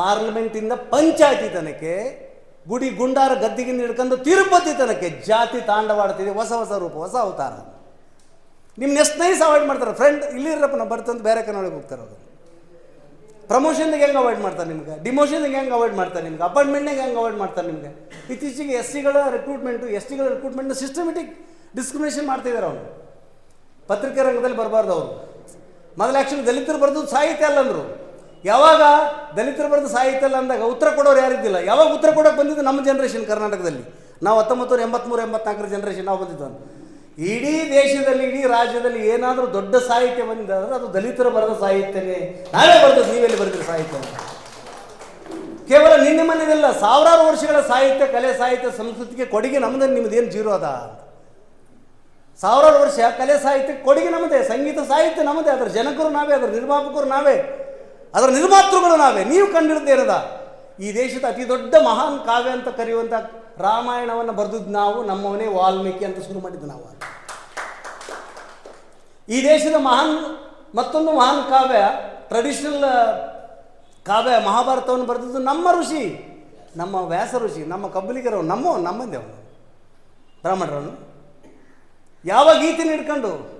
ಪಾರ್ಲಿಮೆಂಟಿಂದ ಪಂಚಾಯತಿ ತನಕ್ಕೆ, ಗುಡಿ ಗುಂಡಾರ ಗದ್ದಿಗೆ ಹಿಡ್ಕೊಂಡು ತಿರುಪತಿ ತನಕ ಜಾತಿ ತಾಂಡವಾಡ್ತಿದೆ, ಹೊಸ ಹೊಸ ರೂಪ, ಹೊಸ ಅವತಾರ. ನಿಮ್ಮ ನೆಕ್ಸ್ಟ್ ನೈಸ್ ಅವಾಯ್ಡ್ ಮಾಡ್ತಾರೆ? ಫ್ರೆಂಡ್ ಇಲ್ಲಿರಪ್ಪ ನಾವು ಬರ್ತಂತ ಬೇರೆ ಕನ್ನಡಕ್ಕೆ ಹೋಗ್ತಾರೆ ಅವರು. ಪ್ರಮೋಷನ್ಗೆ ಹೆಂಗೆ ಅವಾಯ್ಡ್ ಮಾಡ್ತಾರೆ ನಿಮ್ಗೆ? ಡಿಮೋಷನ್ಗೆ ಹೆಂಗೆ ಅವಾಯ್ಡ್ ಮಾಡ್ತಾರೆ ನಿಮ್ಗೆ? ಅಪಾಯಿಂಟ್ಮೆಂಟ್ನಾಗೆ ಹೆಂಗೆ ಅವಾಯ್ಡ್ ಮಾಡ್ತಾರೆ ನಿಮ್ಗೆ? ಇತ್ತೀಚೆಗೆ ಎಸ್ ಸಿಗಳ ರಿಕ್ರೂಟ್ಮೆಂಟು ಎಸ್ ಟಿಗಳ ರಿಕ್ರೂಟ್ಮೆಂಟ್ನ ಸಿಸ್ಟಮೆಟಿಕ್ ಡಿಸ್ಕ್ರಿಮಿನೇಷನ್ ಮಾಡ್ತಿದ್ದಾರೆ ಅವರು. ಪತ್ರಿಕೆ ರಂಗದಲ್ಲಿ ಬರಬಾರ್ದು ಅವರು. ಮೊದಲು ಆ್ಯಕ್ಚುಲಿ ದಲಿತರು ಬರೆದು ಸಾಹಿತ್ಯ ಅಲ್ಲ ಅಂದರು. ಯಾವಾಗ ದಲಿತರು ಬರೆದು ಸಾಹಿತ್ಯ ಅಲ್ಲ ಅಂದಾಗ ಉತ್ತರ ಕೊಡೋರು ಯಾರಿದ್ದಿಲ್ಲ. ಯಾವಾಗ ಉತ್ತರ ಕೊಡೋಕೆ ಬಂದಿದ್ದು ನಮ್ಮ ಜನ್ರೇಷನ್ ಕರ್ನಾಟಕದಲ್ಲಿ. ನಾವು ಹತ್ತೊಂಬತ್ತೂರ ಎಂಬತ್ತ್ಮೂರು ಎಂಬತ್ನಾಲ್ಕರ ಜನ್ರೇಷನ್ ನಾವು ಬಂದಿದ್ದು ಅಂತ. ಇಡೀ ದೇಶದಲ್ಲಿ, ಇಡೀ ರಾಜ್ಯದಲ್ಲಿ ಏನಾದರೂ ದೊಡ್ಡ ಸಾಹಿತ್ಯ ಬಂದಿದೆ ಅಂದರೆ ಅದು ದಲಿತರು ಬರೆದ ಸಾಹಿತ್ಯನೇ. ನಾವೇ ಬರೆದು ನೀವೆಲ್ಲಿ ಬರೆದಿರೋ ಸಾಹಿತ್ಯ. ಕೇವಲ ನಿನ್ನೆ ಮನೆಯಲ್ಲ ಸಾವಿರಾರು ವರ್ಷಗಳ ಸಾಹಿತ್ಯ, ಕಲೆ, ಸಾಹಿತ್ಯ, ಸಂಸ್ಕೃತಿಗೆ ಕೊಡುಗೆ ನಮ್ಮದೇ ನಿಮ್ಮದೇನು ಜೀರೋ ಅದ ಸಾವಿರಾರು ವರ್ಷ ಕಲೆ ಸಾಹಿತ್ಯ ಕೊಡುಗೆ ನಮ್ಮದೇ, ಸಂಗೀತ, ಸಾಹಿತ್ಯ ನಮ್ಮದೇ. ಅದರ ಜನಕರು ನಾವೇ ಅದರ ನಿರ್ಮಾಪಕರು ನಾವೇ. ಅದರ ನಿರ್ಮಾತೃಗಳು ನಾವೇ. ನೀವು ಕಂಡಿರೋದೇನದ ಈ ದೇಶದ ಅತಿ ದೊಡ್ಡ ಮಹಾನ್ ಕಾವ್ಯ ಅಂತ ಕರೆಯುವಂಥ ರಾಮಾಯಣವನ್ನು ಬರೆದಿದ್ದು ನಾವು ನಮ್ಮವನೇ ವಾಲ್ಮೀಕಿ ಅಂತ ಶುರು ಮಾಡಿದ್ದು ನಾವು ಈ ದೇಶದ ಮಹಾನ್, ಮತ್ತೊಂದು ಮಹಾನ್ ಕಾವ್ಯ ಟ್ರೆಡಿಷನಲ್ ಕಾವ್ಯ ಮಹಾಭಾರತವನ್ನು ಬರೆದಿದ್ದು ನಮ್ಮ ಋಷಿ. ನಮ್ಮ ವ್ಯಾಸ ಋಷಿ, ನಮ್ಮ ಕಬ್ಬಲಿಗರವ್ ನಮ್ಮ, ನಮ್ಮಂದೇ ಅವನು. ಬ್ರಾಹ್ಮಣರವನು. ಯಾವ ಗೀತೆನ ಹಿಡ್ಕೊಂಡು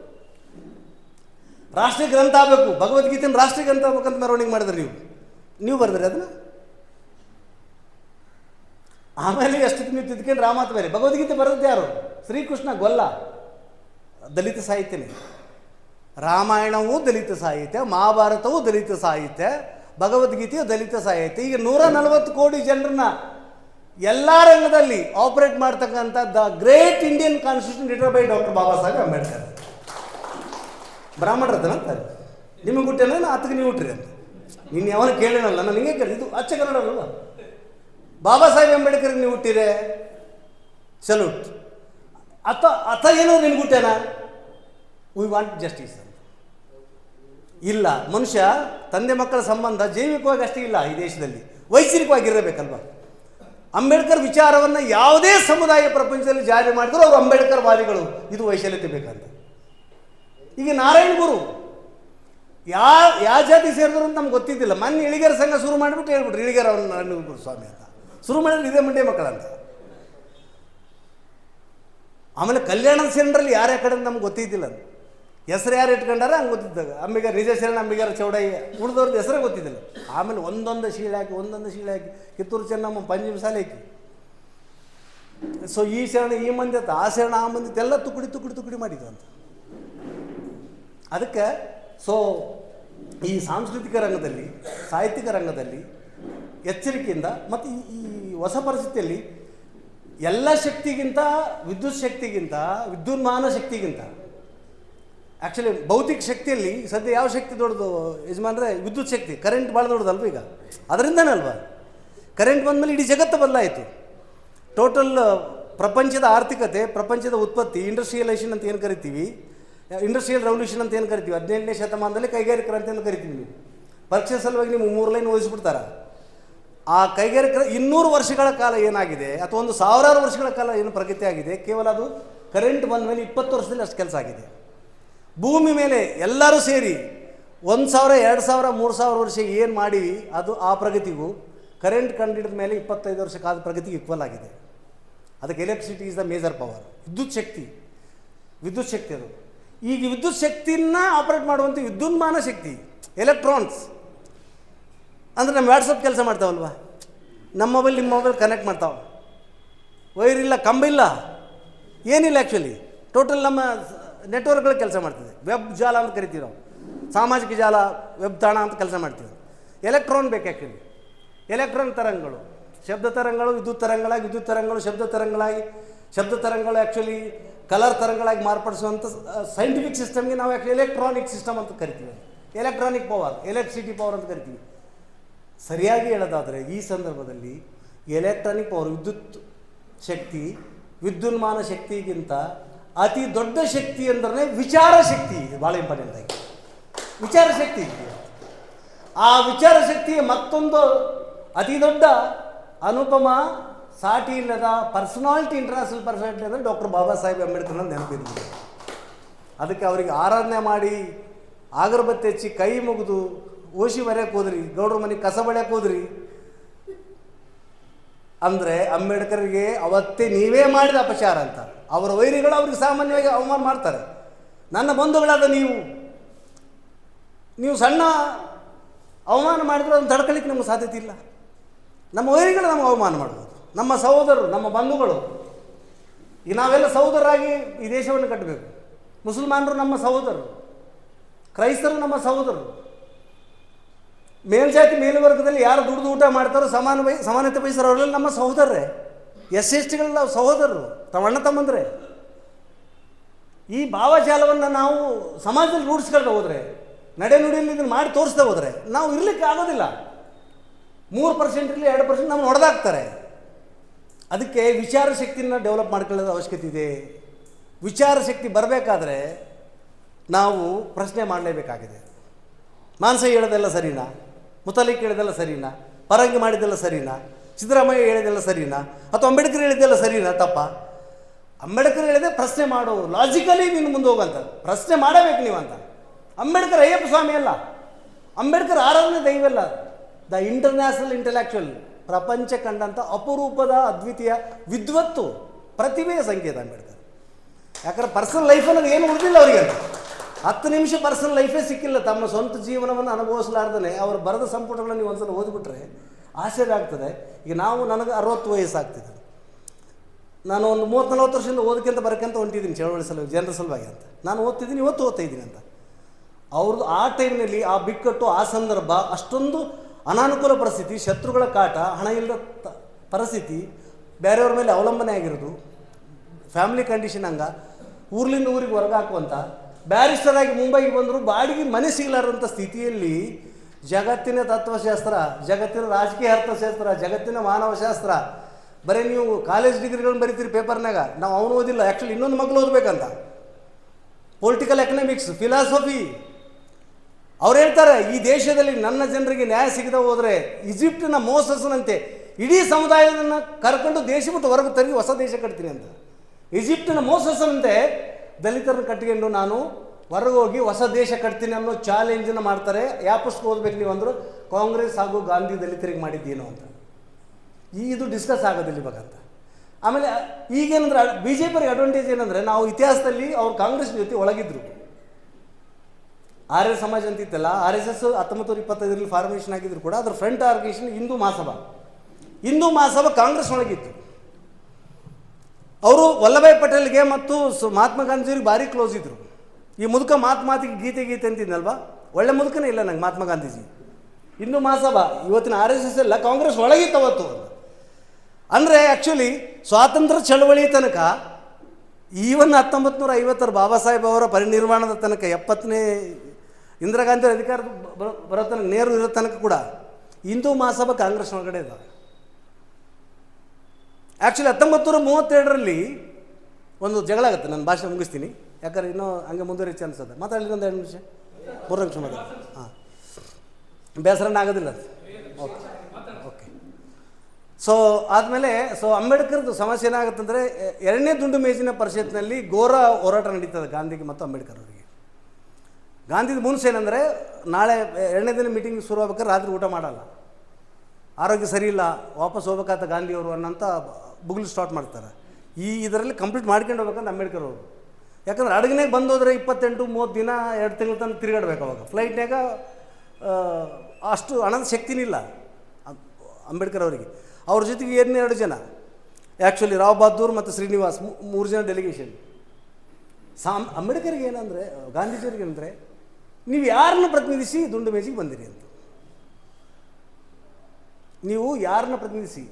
ರಾಷ್ಟ್ರೀಯ ಗ್ರಂಥ ಆಗಬೇಕು. ಭಗವದ್ಗೀತೆನ ರಾಷ್ಟ್ರೀಯ ಗ್ರಂಥ ಆಗ್ಬೇಕಂತ ಮೆರವಣಿಗೆ ಮಾಡಿದ್ರಿ ನೀವು. ನೀವು ಬರೆದ್ರಿ ಅದನ್ನ. ಆಮೇಲೆ ಎಷ್ಟು ನೀವು ತಿದ್ಕೊಂಡು ರಾಮಾತ್ ಬೇರೆ. ಭಗವದ್ಗೀತೆ ಬರೆದದ್ದು ಯಾರು? ಶ್ರೀಕೃಷ್ಣ ಗೊಲ್ಲ. ದಲಿತ ಸಾಹಿತ್ಯನೇ. ರಾಮಾಯಣವೂ ದಲಿತ ಸಾಹಿತ್ಯ, ಮಹಾಭಾರತವೂ ದಲಿತ ಸಾಹಿತ್ಯ, ಭಗವದ್ಗೀತೆಯು ದಲಿತ ಸಾಹಿತ್ಯ. ಈಗ ನೂರ ನಲವತ್ತು ಕೋಟಿ ಜನರನ್ನ ಎಲ್ಲ ರಂಗದಲ್ಲಿ ಆಪರೇಟ್ ಮಾಡ್ತಕ್ಕಂಥ the great Indian constitution written by doctor Baba Saheb Ambedkar. ಬ್ರಾಹ್ಮಣರದನ ಅಂತಾರೆ ನಿಮಗೆ ಹುಟ್ಟೇನ ಹತ್ತಿಗೆ ನೀವು ಹುಟ್ಟ್ರಿ ಅಂತ. ನೀನು ಯಾವನು ಕೇಳಿನಲ್ಲ ನಾನು ಹಿಂಗೆ ಕೇಳಿ ಇದು ಅಚ್ಚ ಕನ್ನಡ ಬಾಬಾ ಸಾಹೇಬ್ ಅಂಬೇಡ್ಕರ್ ನೀವು ಹುಟ್ಟಿರೆ ಸಲ್ಯೂಟ್ ಅಥ ಅಥ ಏನೋ ನಿನ್ಗೆ ಹುಟ್ಟೇನ? ವಿ ವಾಂಟ್ ಜಸ್ಟಿಸ್ ಇಲ್ಲ, ಮನುಷ್ಯ ತಂದೆ ಮಕ್ಕಳ ಸಂಬಂಧ ಜೈವಿಕವಾಗಿ ಅಷ್ಟೇ ಇಲ್ಲ ಈ ದೇಶದಲ್ಲಿ. ವೈಚಾರಿಕವಾಗಿರಬೇಕಲ್ವ ಅಂಬೇಡ್ಕರ್ ವಿಚಾರವನ್ನು ಯಾವುದೇ ಸಮುದಾಯ ಪ್ರಪಂಚದಲ್ಲಿ ಜಾರಿ ಮಾಡಿದ್ರು ಅವರು ಅಂಬೇಡ್ಕರ್ ವಾದಿಗಳು. ಇದು ವೈಶಾಲ್ಯತೆ ಬೇಕಂತ. ಈಗ ನಾರಾಯಣ ಗುರು ಯಾ ಯಾವ ಜಾತಿ ಸೇರಿದ್ರು ಅಂತ ನಮ್ಗೆ ಗೊತ್ತಿದ್ದಿಲ್ಲ. ಮೊನ್ನೆ ಇಳಿಗೇರ ಸಂಘ ಶುರು ಮಾಡಿಬಿಟ್ಟು ಹೇಳ್ಬಿಟ್ರು, ಇಳಿಗೆರ ನಾರಾಯಣ ಗುರು ಸ್ವಾಮಿ ಅಂತ. ಶುರು ಮಾಡಿದ್ರೆ ಇದೇ ಮಂಡ್ಯ ಮಕ್ಕಳಂತ ಆಮೇಲೆ ಕಲ್ಯಾಣದ ಸೆಂಟ್ರಲ್ಲಿ ಯಾರ್ಯಾರ ಕಡೆ ನಮ್ಗೆ ಗೊತ್ತಿದ್ದಿಲ್ಲ ಅದು. ಹೆಸರು ಯಾರು ಇಟ್ಕೊಂಡಾರ ಹಂಗೆ ಗೊತ್ತಿದ್ದಾಗ ಅಂಬಿಗಾರ ನಿಜಶರಣ ಶರಣ ಅಂಬಿಗರ, ಚೌಡಯ್ಯ, ಉಳಿದವ್ರದ್ದು ಹೆಸರೇ ಗೊತ್ತಿದ್ದಿಲ್ಲ. ಆಮೇಲೆ ಒಂದೊಂದು ಶೀಳೆ ಹಾಕಿ, ಒಂದೊಂದು ಶೀಳೆ ಹಾಕಿ, ಕಿತ್ತೂರು ಚೆನ್ನಮ್ಮ ಪಂಜಿಮ ಸಾಲೆ ಹಾಕಿ. ಸೊ ಈ ಶರಣ, ಈ ಮಂದಿ ಆ ಶರಣ, ಆ ಮಂದಿ ತುಕುಡಿ ತುಕುಡಿ ತುಕುಡಿ ಮಾಡಿದ್ದು ಅದಕ್ಕೆ ಸೊ ಈ ಸಾಂಸ್ಕೃತಿಕ ರಂಗದಲ್ಲಿ, ಸಾಹಿತ್ಯಿಕ ರಂಗದಲ್ಲಿ ಎಚ್ಚರಿಕೆಯಿಂದ ಮತ್ತು ಈ ಹೊಸ ಪರಿಸ್ಥಿತಿಯಲ್ಲಿ ಎಲ್ಲ ಶಕ್ತಿಗಿಂತ, ವಿದ್ಯುತ್ ಶಕ್ತಿಗಿಂತ, ವಿದ್ಯುನ್ಮಾನ ಶಕ್ತಿಗಿಂತ ಆ್ಯಕ್ಚುಲಿ ಭೌತಿಕ ಶಕ್ತಿಯಲ್ಲಿ ಸದ್ಯ ಯಾವ ಶಕ್ತಿ ದೊಡ್ಡದು? ಯಜಮಾನ್ರೆ, ವಿದ್ಯುತ್ ಶಕ್ತಿ ಕರೆಂಟ್ ಭಾಳ ದೊಡ್ಡದಲ್ವ ಈಗ? ಅದರಿಂದನೇ ಅಲ್ವಾ? ಕರೆಂಟ್ ಬಂದಮೇಲೆ ಇಡೀ ಜಗತ್ತು ಬದಲಾಯಿತು. ಟೋಟಲ್ ಪ್ರಪಂಚದ ಆರ್ಥಿಕತೆ, ಪ್ರಪಂಚದ ಉತ್ಪತ್ತಿ ಇಂಡಸ್ಟ್ರಿಯಲೈಸೇಷನ್ ಅಂತ ಏನು ಕರಿತೀವಿ? ಇಂಡಸ್ಟ್ರಿಯಲ್ ರೆವಲ್ಯೂಷನ್ ಅಂತ ಏನು ಕರಿತೀವಿ? ಹದಿನೆಂಟನೇ ಶತಮಾನದಲ್ಲಿ ಕೈಗಾರಿಕಾ ಕ್ರಾಂತಿ ಅಂತ ಕರಿತೀವಿ ನೀವು? ಪರೀಕ್ಷೆ ಸಲುವಾಗಿ ನೀವು ಮೂರು ಲೈನ್ ಓದಿಸ್ಬಿಡ್ತಾರೆ. ಆ ಕೈಗಾರಿಕಾ ಇನ್ನೂರು ವರ್ಷಗಳ ಕಾಲ ಏನಾಗಿದೆ? ಅಥವಾ ಒಂದು ಸಾವಿರಾರು ವರ್ಷಗಳ ಕಾಲ ಏನು ಪ್ರಗತಿ ಆಗಿದೆ? ಕೇವಲ ಅದು ಕರೆಂಟ್ ಬಂದ ಮೇಲೆ ಇಪ್ಪತ್ತು ವರ್ಷದಲ್ಲಿ ಅಷ್ಟು ಕೆಲಸ ಆಗಿದೆ. ಭೂಮಿ ಮೇಲೆ ಎಲ್ಲರೂ ಸೇರಿ ಒಂದು ಸಾವಿರ, ಎರಡು ಸಾವಿರ, ಮೂರು ಸಾವಿರ ವರ್ಷ ಏನು ಮಾಡೀವಿ ಅದು ಆ ಪ್ರಗತಿಗೂ ಕರೆಂಟ್ ಕಂಡಿಡಿದ ಮೇಲೆ ಇಪ್ಪತ್ತೈದು ವರ್ಷ ಕಾಲದ ಪ್ರಗತಿಗೆ ಈಕ್ವಲ್ ಆಗಿದೆ. ಅದಕ್ಕೆ electricity is the major power ವಿದ್ಯುತ್ ಶಕ್ತಿ. ವಿದ್ಯುತ್ ಶಕ್ತಿ ಅದು. ಈಗ ವಿದ್ಯುತ್ ಶಕ್ತಿಯನ್ನ ಆಪರೇಟ್ ಮಾಡುವಂಥ ವಿದ್ಯುನ್ಮಾನ ಶಕ್ತಿ ಎಲೆಕ್ಟ್ರಾನ್ಸ್ ಅಂದರೆ ನಮ್ಮ ವ್ಯಾಟ್ಸಪ್ ಕೆಲಸ ಮಾಡ್ತಾವಲ್ವ? ನಮ್ಮ ಮೊಬೈಲ್ ನಿಮ್ಮ ಮೊಬೈಲ್ ಕನೆಕ್ಟ್ ಮಾಡ್ತಾವೆ. ವೈರ್ ಇಲ್ಲ, ಕಂಬ ಇಲ್ಲ, ಏನಿಲ್ಲ ಆ್ಯಕ್ಚುಲಿ ಟೋಟಲ್ ನಮ್ಮ ನೆಟ್ವರ್ಕ್ಗಳು ಕೆಲಸ ಮಾಡ್ತಿದೆ. ವೆಬ್ ಜಾಲ ಅಂತ ಕರಿತೀವಿ ನಾವು. ಸಾಮಾಜಿಕ ಜಾಲ ವೆಬ್ ತಾಣ ಅಂತ ಕೆಲಸ ಮಾಡ್ತೀವಿ. ಎಲೆಕ್ಟ್ರಾನ್ ಬೇಕು ಆ್ಯಕ್ಚುಲಿ ಎಲೆಕ್ಟ್ರಾನ್ ತರಂಗಗಳು ಶಬ್ದ ತರಂಗಗಳು ವಿದ್ಯುತ್ ತರಂಗಗಳಾಗಿ ವಿದ್ಯುತ್ ತರಂಗಗಳು ಶಬ್ದ ತರಂಗಗಳಾಗಿ ಶಬ್ದ ತರಂಗಗಳು ಆ್ಯಕ್ಚುಲಿ ಕಲರ್ ತರಂಗಗಳಾಗಿ ಮಾರ್ಪಡಿಸುವಂಥ ಸೈಂಟಿಫಿಕ್ ಸಿಸ್ಟಮ್ಗೆ ನಾವು ಆ್ಯಕ್ಚುಲಿ ಎಲೆಕ್ಟ್ರಾನಿಕ್ ಸಿಸ್ಟಮ್ ಅಂತ ಕರಿತೀವಿ. ಎಲೆಕ್ಟ್ರಾನಿಕ್ ಪವರ್ ಎಲೆಕ್ಟ್ರಿಸಿಟಿ ಪವರ್ ಅಂತ ಕರಿತೀವಿ. ಸರಿಯಾಗಿ ಹೇಳೋದಾದರೆ ಈ ಸಂದರ್ಭದಲ್ಲಿ ಎಲೆಕ್ಟ್ರಾನಿಕ್ ಪವರ್ ವಿದ್ಯುತ್ ಶಕ್ತಿ, ವಿದ್ಯುನ್ಮಾನ ಶಕ್ತಿಗಿಂತ ಅತಿ ದೊಡ್ಡ ಶಕ್ತಿ ಅಂದ್ರೆ ವಿಚಾರ ಶಕ್ತಿ. ಇದು ಭಾಳ ಇಂಪಾರ್ಟೆಂಟ್ ಆಗಿ. ವಿಚಾರ ಶಕ್ತಿ ಆ ವಿಚಾರ ಶಕ್ತಿಯ ಮತ್ತೊಂದು ಅತಿ ದೊಡ್ಡ ಅನುಪಮ ಸಾಟಿ ಇಲ್ಲದ ಪರ್ಸನಾಲಿಟಿ ಇಂಟರ್ನ್ಯಾಷನಲ್ ಪರ್ಸನಾಲಿಟಿ ಅಂದರೆ ಡಾಕ್ಟರ್ ಬಾಬಾ ಸಾಹೇಬ್ ಅಂಬೇಡ್ಕರ್ ನೆನಪಿರ್ಬೋದು. ಅದಕ್ಕೆ ಅವರಿಗೆ ಆರಾಧನೆ ಮಾಡಿ ಆಗರಬತ್ತಿ ಹಚ್ಚಿ ಕೈ ಮುಗಿದು ಓಶಿ ಬರೆಯಕ್ಕೆ ಹೋದ್ರಿ, ಗೌಡ್ರ ಮನೆಗೆ ಕಸ ಬಳಿಯಕ್ಕೆ ಹೋದ್ರಿ. ಅಂದರೆ ಅಂಬೇಡ್ಕರ್ಗೆ ಅವತ್ತೇ ನೀವೇ ಮಾಡಿದ ಅಪಚಾರ ಅಂತ. ಅವರ ವೈರಿಗಳು ಅವ್ರಿಗೆ ಸಾಮಾನ್ಯವಾಗಿ ಅವಮಾನ ಮಾಡ್ತಾರೆ. ನನ್ನ ಬಂಧುಗಳಾದ ನೀವು ನೀವು ಸಣ್ಣ ಅವಮಾನ ಮಾಡಿದ್ರೆ ಅದನ್ನು ತಡ್ಕೊಳ್ಳಿಕ್ಕೆ ನಮಗೆ ಸಾಧ್ಯತೆ ಇಲ್ಲ. ನಮ್ಮ ವೈರಿಗಳು ನಮಗೆ ಅವಮಾನ ಮಾಡ್ಬೋದು. ನಮ್ಮ ಸಹೋದರರು, ನಮ್ಮ ಬಂಧುಗಳು. ಈ ನಾವೆಲ್ಲ ಸಹೋದರರಾಗಿ ಈ ದೇಶವನ್ನು ಕಟ್ಟಬೇಕು. ಮುಸಲ್ಮಾನರು ನಮ್ಮ ಸಹೋದರರು. ಕ್ರೈಸ್ತರು ನಮ್ಮ ಸಹೋದರರು. ಮೇಲ್ಜಾತಿ, ಮೇಲ್ವರ್ಗದಲ್ಲಿ ಯಾರು ದುಡಿದು ಊಟ ಮಾಡ್ತಾರೋ, ಸಮಾನ ಬೈ ಸಮಾನತೆ ಅವರೆಲ್ಲ ನಮ್ಮ ಸಹೋದರರೇ. ಎಸ್ ಎಸ್ ಟಿಗಳೆಲ್ಲ ಸಹೋದರರು ತಮ್ಮ ಅಣ್ಣ ತಮ್ಮಂದ್ರೆ. ಈ ಭಾವಜಾಲವನ್ನು ನಾವು ಸಮಾಜದಲ್ಲಿ ರೂಢಿಸ್ಕೊಂಡು ಹೋದರೆ ನಡೆ ನುಡಿಯಲ್ಲಿ ಇದನ್ನು ಮಾಡಿ ತೋರಿಸ್ತಾ ಹೋದರೆ, ನಾವು ಇರಲಿಕ್ಕೆ ಆಗೋದಿಲ್ಲ. ಮೂರು ಪರ್ಸೆಂಟ್ ಇರಲಿ, ಎರಡು ಪರ್ಸೆಂಟ್ ನಮ್ಮನ್ನು ಹೊಡೆದಾಕ್ತಾರೆ. ಅದಕ್ಕೆ ವಿಚಾರ ಶಕ್ತಿನ ಡೆವಲಪ್ ಮಾಡ್ಕೊಳ್ಳೋದು ಅವಶ್ಯಕತೆ ಇದೆ. ವಿಚಾರ ಶಕ್ತಿ ಬರಬೇಕಾದ್ರೆ ನಾವು ಪ್ರಶ್ನೆ ಮಾಡಲೇಬೇಕಾಗಿದೆ. ಮಾನಸ ಹೇಳೋದೆಲ್ಲ ಸರಿನಾ? ಮುತಲಿಕ್ ಹೇಳಿದೆಲ್ಲ ಸರಿನಾ? ಪರಂಗಿ ಮಾಡಿದ್ದೆಲ್ಲ ಸರಿನಾ? ಸಿದ್ದರಾಮಯ್ಯ ಹೇಳಿದೆಲ್ಲ ಸರಿನಾ? ಅಥವಾ ಅಂಬೇಡ್ಕರ್ ಹೇಳಿದ್ದೆಲ್ಲ ಸರಿನಾ ತಪ್ಪ? ಅಂಬೇಡ್ಕರ್ ಹೇಳಿದೆ ಪ್ರಶ್ನೆ ಮಾಡೋರು ಲಾಜಿಕಲಿ ನೀನು ಮುಂದೆ ಹೋಗಂತ. ಪ್ರಶ್ನೆ ಮಾಡಬೇಕು ನೀವು ಅಂತ. ಅಂಬೇಡ್ಕರ್ ಅಯ್ಯಪ್ಪ ಸ್ವಾಮಿ ಅಲ್ಲ. ಅಂಬೇಡ್ಕರ್ ಆರಾಧನೆ ದೈವಲ್ಲ. ದ ಇಂಟರ್ನ್ಯಾಷನಲ್ ಇಂಟೆಲೆಕ್ಚುಯಲ್ ಪ್ರಪಂಚ ಕಂಡಂಥ ಅಪರೂಪದ ಅದ್ವಿತೀಯ ವಿದ್ವತ್ತು ಪ್ರತಿಭೆಯ ಸಂಕೇತ ಅಂಬೇಡ್ಕರ್. ಯಾಕಂದ್ರೆ ಪರ್ಸನಲ್ ಲೈಫ್ ಅನ್ನೋದು ಏನು ಉಳಿದಿಲ್ಲ ಅವರಿಗೆ ಹತ್ತು ನಿಮಿಷ ಪರ್ಸನಲ್ ಲೈಫೇ ಸಿಕ್ಕಿಲ್ಲ. ತಮ್ಮ ಸ್ವಂತ ಜೀವನವನ್ನು ಅನುಭವಿಸಲಾರ್ದೇ ಅವರು ಬರೆದ ಸಂಪುಟಗಳನ್ನು ನೀವು ಒಂದ್ಸಲ ಓದ್ಬಿಟ್ರೆ ಆಶ್ಚರ್ಯ ಆಗ್ತದೆ. ಈಗ ನಾವು ನನಗೆ ಅರವತ್ತು ವಯಸ್ಸಾಗ್ತಿದೆ. ನಾನು ಒಂದು ಮೂವತ್ತು ನಲ್ವತ್ತು ವರ್ಷದಿಂದ ಓದಕ್ಕಿಂತ ಬರೋಕ್ಕಂತ ಹೊಂಟಿದ್ದೀನಿ ಚಳವಳಿ ಸಲುವಾಗಿ, ಜನರ ಸಲುವಾಗಿ ಅಂತ. ನಾನು ಓದ್ತಿದ್ದೀನಿ, ಇವತ್ತು ಓದ್ತಾ ಇದ್ದೀನಿ ಅಂತ. ಅವ್ರದ್ದು ಆ ಟೈಮ್ನಲ್ಲಿ ಆ ಬಿಕ್ಕಟ್ಟು, ಆ ಸಂದರ್ಭ ಅಷ್ಟೊಂದು ಅನಾನುಕೂಲ ಪರಿಸ್ಥಿತಿ, ಶತ್ರುಗಳ ಕಾಟ, ಹಣ ಇಲ್ಲದ ಪರಿಸ್ಥಿತಿ ಬೇರೆಯವ್ರ ಮೇಲೆ ಅವಲಂಬನೆ ಆಗಿರೋದು. ಫ್ಯಾಮಿಲಿ ಕಂಡೀಷನ್ ಹಂಗ. ಊರ್ಲಿಂದ ಊರಿಗೆ ಹೊರಗೆ ಹಾಕುವಂಥ ಬ್ಯಾರಿಸ್ಟರ್ ಆಗಿ ಮುಂಬೈಗೆ ಬಂದರೂ ಬಾಡಿಗೆ ಮನೆ ಸಿಗಲಾರಂಥ ಸ್ಥಿತಿಯಲ್ಲಿ ಜಗತ್ತಿನ ತತ್ವಶಾಸ್ತ್ರ, ಜಗತ್ತಿನ ರಾಜಕೀಯ ಅರ್ಥಶಾಸ್ತ್ರ, ಜಗತ್ತಿನ ಮಾನವಶಾಸ್ತ್ರ, ಬರೀ ನೀವು ಕಾಲೇಜ್ ಡಿಗ್ರಿಗಳನ್ನ ಬರಿತೀರಿ ಪೇಪರ್ನಾಗ ನಾವು ಅವನು ಓದಿಲ್ಲ ಆ್ಯಕ್ಚುಲಿ ಇನ್ನೊಂದು ಮಗಳು ಓದಬೇಕಂತ. ಪೊಲಿಟಿಕಲ್ ಎಕನಾಮಿಕ್ಸ್ ಫಿಲಾಸಫಿ ಅವ್ರು ಹೇಳ್ತಾರೆ, ಈ ದೇಶದಲ್ಲಿ ನನ್ನ ಜನರಿಗೆ ನ್ಯಾಯ ಸಿಗದೆ ಹೋದರೆ ಈಜಿಪ್ಟಿನ ಮೋಸಸ್ನಂತೆ ಇಡೀ ಸಮುದಾಯವನ್ನು ಕರ್ಕೊಂಡು ದೇಶ ಬಿಟ್ಟು ಹೊರಗೆ ತರಗಿ ಹೊಸ ದೇಶ ಕಟ್ತೀನಿ ಅಂತ. ಈಜಿಪ್ಟಿನ ಮೋಸಸ್ನಂತೆ ದಲಿತರನ್ನು ಕಟ್ಕೊಂಡು ನಾನು ಹೊರಗೆ ಹೋಗಿ ಹೊಸ ದೇಶ ಕಟ್ತೀನಿ ಅನ್ನೋ ಚಾಲೆಂಜನ್ನು ಮಾಡ್ತಾರೆ. ಯಾವ ಪುಸ್ತಕ ಓದ್ಬೇಕು ನೀವು ಅಂದರು ಕಾಂಗ್ರೆಸ್ ಹಾಗೂ ಗಾಂಧಿ ದಲಿತರಿಗೆ ಮಾಡಿದ್ದೇನು ಅಂತ. ಈ ಇದು ಡಿಸ್ಕಸ್ ಆಗೋದಿಲ್ಲ ಇವಾಗಂತ ಆಮೇಲೆ, ಈಗೇನಂದ್ರೆ ಬಿ ಜೆ ಪಿಯವ್ರಿಗೆ ಅಡ್ವಾಂಟೇಜ್ ಏನಂದರೆ, ನಾವು ಇತಿಹಾಸದಲ್ಲಿ ಅವ್ರು ಕಾಂಗ್ರೆಸ್ ಜೊತೆ ಒಳಗಿದ್ರು. ಆರ್ಯ ಸಮಾಜ ಅಂತ ಇತ್ತಲ್ಲ ಆರ್ ಎಸ್ ಎಸ್ ಹತ್ತೊಂಬತ್ತು ನೂರ ಇಪ್ಪತ್ತೈದರಲ್ಲಿ ಫಾರ್ಮೇಷನ್ ಆಗಿದ್ರು ಕೂಡ ಅದ್ರ front organisation Hindu Mahasabha. Hindu Mahasabha Congress ಒಳಗಿತ್ತು. ಅವರು ವಲ್ಲಭಾಯ್ ಪಟೇಲ್ಗೆ ಮತ್ತು ಮಹಾತ್ಮ ಗಾಂಧಿಯವ್ರಿಗೆ ಭಾರಿ ಕ್ಲೋಸ್ ಇದ್ರು. ಈ ಮುದುಕ ಮಾತು ಮಾತಿಗೆ ಗೀತೆ ಗೀತೆ ಅಂತಿದ್ನಲ್ವಾ? ಒಳ್ಳೆ ಮುದುಕನೇ ಇಲ್ಲ ನಂಗೆ ಮಹಾತ್ಮ ಗಾಂಧೀಜಿ. ಹಿಂದೂ ಮಹಾಸಭಾ, ಇವತ್ತಿನ ಆರ್ ಎಸ್ ಎಸ್ ಎಲ್ಲ ಕಾಂಗ್ರೆಸ್ ಒಳಗಿತ್ತು ಅವತ್ತು. ಅಂದರೆ ಆ್ಯಕ್ಚುಲಿ ಸ್ವಾತಂತ್ರ್ಯ ಚಳವಳಿ ತನಕ, ಈವನ್ ಹತ್ತೊಂಬತ್ತು ನೂರ ಐವತ್ತರ ಬಾಬಾ ಸಾಹೇಬ್ ಅವರ ಪರಿನಿರ್ವಾಣದ ತನಕ ಎಪ್ಪತ್ತನೇ ಇಂದಿರಾ ಗಾಂಧಿ ಅಧಿಕಾರ ಬರೋ ತನಕ ನೇರು ಇರೋ ತನಕ ಕೂಡ ಹಿಂದೂ ಮಹಾಸಭಾ ಕಾಂಗ್ರೆಸ್ ಒಳಗಡೆ ಇದ್ದಾವೆ ಆ್ಯಕ್ಚುಲಿ ಹತ್ತೊಂಬತ್ತು ನೂರ ಮೂವತ್ತೆರಡರಲ್ಲಿ ಒಂದು ಜಗಳ ಆಗುತ್ತೆ, ನಾನು ಭಾಷೆ ಮುಗಿಸ್ತೀನಿ. ಯಾಕಂದ್ರೆ ಇನ್ನೂ ಹಂಗೆ ಮುಂದುವರಿಸಿ ಅನ್ಸುತ್ತೆ. ಮಾತಾಡಲಿ ಒಂದು ಎರಡು ನಿಮಿಷ. ಮೂರು ನಿಮಿಷ ಮಾತಾಡ. ಹಾಂ. ಬೇಸರನ ಆಗೋದಿಲ್ಲ ಅದು. ಓಕೆ ಓಕೆ ಸೊ ಆದಮೇಲೆ ಸೊ ಅಂಬೇಡ್ಕರ್ದು ಸಮಸ್ಯೆ ಏನಾಗುತ್ತಂದರೆ ಅಂದರೆ ಎರಡನೇ ದುಂಡು ಮೇಜಿನ ಪರಿಷತ್ನಲ್ಲಿ ಘೋರ ಹೋರಾಟ ನಡೀತದೆ ಗಾಂಧಿಗೆ ಮತ್ತು ಅಂಬೇಡ್ಕರ್ ಅವರಿಗೆ. ಗಾಂಧಿದು ಮುನ್ಸ್ ಏನಂದರೆ ನಾಳೆ ಎರಡನೇ ದಿನ ಮೀಟಿಂಗ್ ಶುರು ಆಗ್ಬೇಕಾದ್ರೆ ರಾತ್ರಿ ಊಟ ಮಾಡಲ್ಲ. ಆರೋಗ್ಯ ಸರಿ ಇಲ್ಲ, ವಾಪಸ್ ಹೋಗ್ಬೇಕಾದ ಗಾಂಧಿಯವರು ಅನ್ನೋಂಥ ಬುಗ್ಲು ಸ್ಟಾರ್ಟ್ ಮಾಡ್ತಾರೆ. ಈ ಇದರಲ್ಲಿ ಕಂಪ್ಲೀಟ್ ಮಾಡ್ಕೊಂಡು ಹೋಗ್ಬೇಕಂತ ಅಂಬೇಡ್ಕರ್ ಅವರು. ಯಾಕಂದ್ರೆ ಅಡುಗೆನಾಗ ಬಂದೋದ್ರೆ ಇಪ್ಪತ್ತೆಂಟು, ಮೂವತ್ತು ದಿನ, ಎರಡು ತಿಂಗಳ ತನಕ ತಿರುಗಾಡ್ಬೇಕು ಅವಾಗ. ಫ್ಲೈಟ್ನಾಗ ಅಷ್ಟು ಹಣದ ಶಕ್ತಿನಿಲ್ಲ ಅಂಬೇಡ್ಕರ್ ಅವರಿಗೆ. ಅವ್ರ ಜೊತೆಗೆ ಎರಡು ಜನ. ಆ್ಯಕ್ಚುಲಿ ರಾವ್ ಬಹದ್ದೂರ್ ಮತ್ತು ಶ್ರೀನಿವಾಸ್ ಮೂರು ಜನ ಡೆಲಿಗೇಷನ್ ಸಾಮ್, ಅಂಬೇಡ್ಕರ್ಗೆ ಏನಂದರೆ, ಗಾಂಧೀಜಿಯವ್ರಿಗೆ ಏನಂದರೆ ನೀವು ಯಾರನ್ನ ಪ್ರತಿನಿಧಿಸಿ ದುಂಡು ಮೇಜಿಗೆ ಬಂದಿರಿ ಅಂತ. ನೀವು ಯಾರನ್ನ ಪ್ರತಿನಿಧಿಸಿ?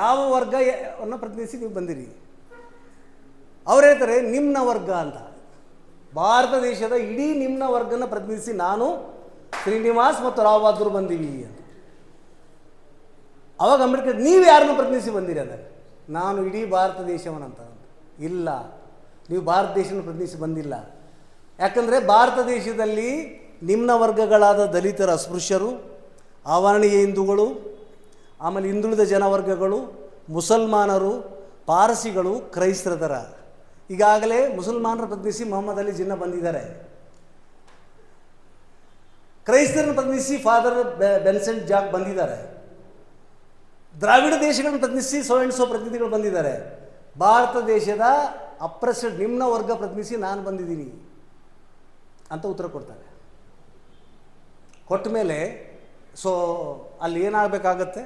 ಯಾವ ವರ್ಗವನ್ನು ಪ್ರತಿನಿಧಿಸಿ ನೀವು ಬಂದಿರಿ? ಅವ್ರು ಹೇಳ್ತಾರೆ ನಿಮ್ಮ ವರ್ಗ ಅಂತ. ಭಾರತ ದೇಶದ ಇಡೀ ನಿಮ್ಮ ವರ್ಗನ ಪ್ರತಿನಿಧಿಸಿ ನಾನು ಶ್ರೀನಿವಾಸ್ ಮತ್ತು ರಾವ್ ಬಹದ್ದೂರ್ ಬಂದೀವಿ ಅಂತ. ಅವಾಗ ಅಂಬೇಡ್ಕರ್, ನೀವು ಯಾರನ್ನು ಪ್ರತಿನಿಧಿಸಿ ಬಂದಿರಿ ಅಂದರೆ? ನಾನು ಇಡೀ ಭಾರತ ದೇಶವನ್ನಂತ ಇಲ್ಲ, ನೀವು ಭಾರತ ದೇಶವನ್ನು ಪ್ರತಿನಿಧಿಸಿ ಬಂದಿಲ್ಲ. ಯಾಕಂದರೆ ಭಾರತ ದೇಶದಲ್ಲಿ ನಿಮ್ನ ವರ್ಗಗಳಾದ ದಲಿತರ ಅಸ್ಪೃಶ್ಯರು ಆವರಣೀಯ ಹಿಂದೂಗಳು, ಆಮೇಲೆ ಹಿಂದುಳಿದ ಜನವರ್ಗಗಳು, ಮುಸಲ್ಮಾನರು, ಪಾರಸಿಗಳು ಕ್ರೈಸ್ತರದರ ಈಗಾಗಲೇ ಮುಸಲ್ಮಾನರ ಪ್ರತಿನಿಧಿಸಿ ಮೊಹಮ್ಮದ್ ಅಲಿ ಜಿನ್ನ ಬಂದಿದ್ದಾರೆ. ಕ್ರೈಸ್ತರನ್ನು ಪ್ರತಿನಿಧಿಸಿ ಫಾದರ್ ಬೆನ್ಸೆಂಟ್ ಜಾಕ್ ಬಂದಿದ್ದಾರೆ. ದ್ರಾವಿಡ ದೇಶಗಳನ್ನು ಪ್ರತಿನಿಧಿಸಿ ಸೋ ಪ್ರತಿನಿಧಿಗಳು ಬಂದಿದ್ದಾರೆ. ಭಾರತ ದೇಶದ ಅಪ್ರೆಸ್ಡ್ ನಿಮ್ನ ವರ್ಗ ಪ್ರತಿನಿಧಿಸಿ ನಾನು ಬಂದಿದ್ದೀನಿ. ಅಂತ ಉತ್ತರ ಕೊಡ್ತಾರೆ. ಕೊಟ್ಟ ಮೇಲೆ ಸೊ ಅಲ್ಲಿ ಏನಾಗಬೇಕಾಗತ್ತೆ?